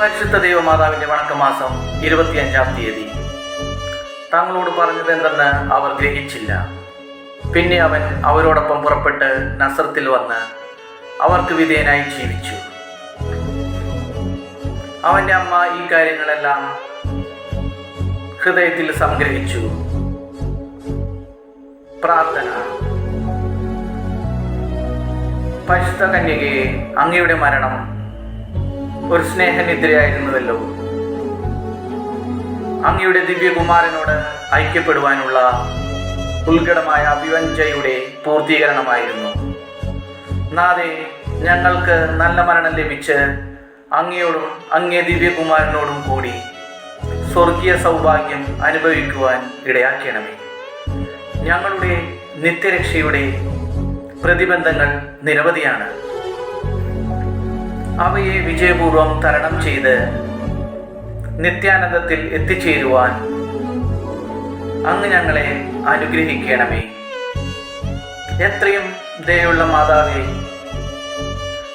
പരിശുദ്ധ ദൈവമാതാവിന്റെ വണക്കമാസം ഇരുപത്തിയഞ്ചാം തീയതി. തങ്ങളോട് പറഞ്ഞത് എന്തെന്ന് അവർ ഗ്രഹിച്ചില്ല. പിന്നെ അവൻ അവരോടൊപ്പം പുറപ്പെട്ട് നസ്രത്തിൽ വന്ന് അവർക്ക് വിധേയനായി ജീവിച്ചു. അവന്റെ അമ്മ ഈ കാര്യങ്ങളെല്ലാം ഹൃദയത്തിൽ സംഗ്രഹിച്ചു. പ്രാർത്ഥന. പരിശുദ്ധ കന്യകയെ അങ്ങയുടെ മരണം ഒരു സ്നേഹനിദ്രയായിരുന്നുവല്ലോ. അങ്ങയുടെ ദിവ്യകുമാരനോട് ഐക്യപ്പെടുവാനുള്ള ഉത്കടമായ അഭിവഞ്ചയുടെ പൂർത്തീകരണമായിരുന്നു. നാദെ ഞങ്ങൾക്ക് നല്ല മരണം ലഭിച്ച് അങ്ങയോടും അങ്ങേ ദിവ്യകുമാരനോടും കൂടി സ്വർഗീയ സൗഭാഗ്യം അനുഭവിക്കുവാൻ ഇടയാക്കണമേ. ഞങ്ങളുടെ നിത്യരക്ഷയുടെ പ്രതിബന്ധങ്ങൾ നിരവധിയാണ്. അവയെ വിജയപൂർവം തരണം ചെയ്ത് നിത്യാനന്ദത്തിൽ എത്തിച്ചേരുവാൻ അങ്ങ് ഞങ്ങളെ അനുഗ്രഹിക്കണമേ. എത്രയും ദയുള്ള മാതാവേ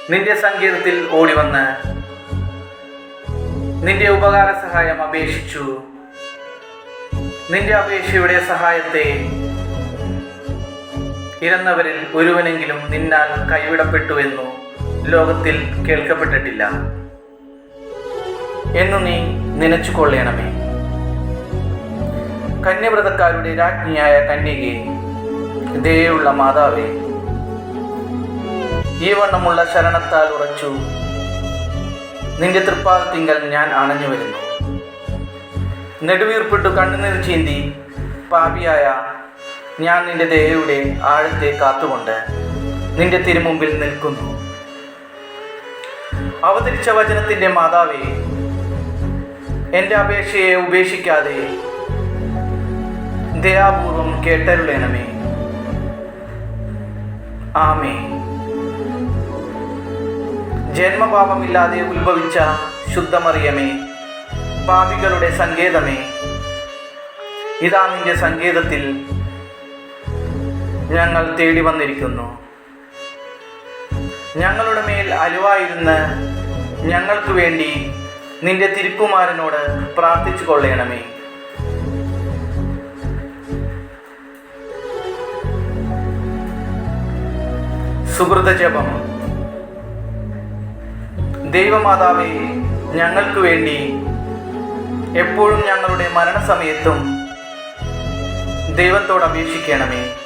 നിന്റെ സങ്കേതത്തിൽ ഓടി വന്ന് നിന്റെ ഉപകാര സഹായം അപേക്ഷിച്ചു. നിന്റെ അപേക്ഷയുടെ സഹായത്തെ ഇരന്നവരിൽ ഒരുവനെങ്കിലും നിന്നാൽ കൈവിടപ്പെട്ടുവെന്നു ലോകത്തിൽ കേൾക്കപ്പെട്ടിട്ടില്ല. എന്നു നീ നനച്ചുകൊള്ളണമേ കന്യവ്രതക്കാരുടെ രാജ്ഞിയായ കന്യകെ ദയുള്ള മാതാവേ ഈ വണ്ണമുള്ള ശരണത്താൽ ഉറച്ചു നിന്റെ തൃപ്പാദത്തിങ്കൽ ഞാൻ അണഞ്ഞു വരുന്നു. നെടുവീർപ്പിട്ടു കണ്ണുനീർ ചീന്തി പാപിയായ ഞാൻ നിന്റെ ദയയുടെ ആഴത്തെ കാത്തുകൊണ്ട് നിന്റെ തിരുമുമ്പിൽ നിൽക്കുന്നു. അവതരിച്ച വചനത്തിന്റെ മാതാവേ എന്റെ അപേക്ഷയെ ഉപേക്ഷിക്കാതെ ദയാപൂർവം കേട്ടരുളേണമേ. ആമേ ജന്മപാപമില്ലാതെ ഉത്ഭവിച്ച ശുദ്ധമറിയമേ പാപികളുടെ സങ്കേതമേ ഇതാ നിന്റെ സങ്കേതത്തിൽ ഞങ്ങൾ തേടി വന്നിരിക്കുന്നു ഞങ്ങളുടെ മേൽ അലുവായിരുന്ന് ഞങ്ങൾക്ക് വേണ്ടി നിന്റെ തിരുക്കുമാരനോട് പ്രാർത്ഥിച്ചു കൊള്ളണമേ. സുഹൃത ജപം. ദൈവമാതാവേ ഞങ്ങൾക്ക് വേണ്ടി എപ്പോഴും ഞങ്ങളുടെ മരണസമയത്തും ദൈവത്തോട് അപേക്ഷിക്കണമേ.